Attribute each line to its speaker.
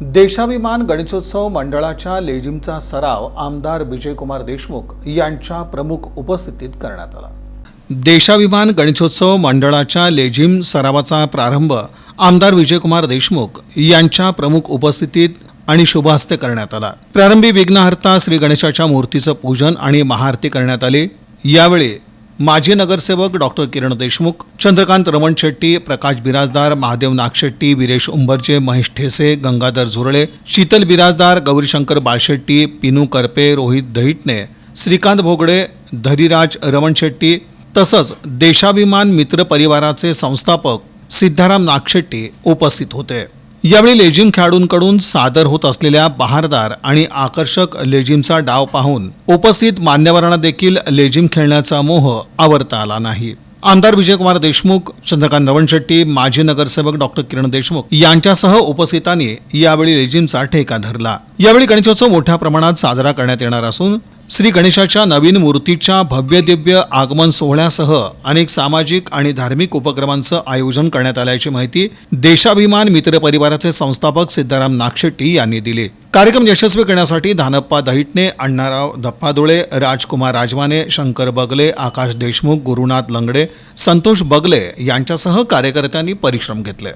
Speaker 1: देशाभिमान गणेशोत्सव मंडळाच्या लेझिमचा सराव आमदार विजयकुमार देशमुख यांच्या प्रमुख उपस्थितीत करण्यात आला. देशाभिमान गणेशोत्सव मंडळाच्या लेझिम सरावाचा प्रारंभ आमदार विजयकुमार देशमुख यांच्या प्रमुख उपस्थितीत आणि शुभहस्ते करण्यात आला. प्रारंभी विघ्नहर्ता श्री गणेशाच्या मूर्तीचं पूजन आणि महाआरती करण्यात आली. यावेळी माजी नगरसेवक डॉक्टर किरण देशमुख चंद्रकांत रमण शेट्टी प्रकाश बिराजदार महादेव नागशेट्टी वीरेश उंबरचे महेश ठेसे गंगाधर झुरळे शीतल बिराजदार गौरीशंकर बाळशेट्टी पिनू करपे रोहित दहिटणे श्रीकांत भोगडे धरीराज रमण शेट्टी तसंच देशाभिमान मित्र परिवाराचे संस्थापक सिद्धाराम नागशेट्टी उपस्थित होते. यावेळी लेझिम खेळाडूंकडून सादर होत असलेल्या बहारदार आणि आकर्षक लेझिमचा डाव पाहून उपस्थित मान्यवरांना देखील लेझिम खेळण्याचा मोह आवरता आला नाही. आमदार विजयकुमार देशमुख चंद्रकांत रवणशेट्टी माजी नगरसेवक डॉक्टर किरण देशमुख यांच्यासह उपस्थितांनी यावेळी लेझिमचा ठेका धरला. यावेळी गणेशोत्सव मोठ्या प्रमाणात साजरा करण्यात येणार असून श्री गणेशाच्या नवीन मूर्तीच्या भव्यदिव्य आगमन सोहळ्यासह अनेक सामाजिक आणि धार्मिक उपक्रमांचं आयोजन करण्यात आल्याची माहिती देशाभिमान मित्र परिवाराचे संस्थापक सिद्धाराम नागशेट्टी यांनी दिली. कार्यक्रम यशस्वी करण्यासाठी धानप्पा दहिटणे अण्णाराव धप्पादुळे राजकुमार राजवाने शंकर बगले आकाश देशमुख गुरुनाथ लंगडे संतोष बगले यांच्यासह कार्यकर्त्यांनी परिश्रम घेतले.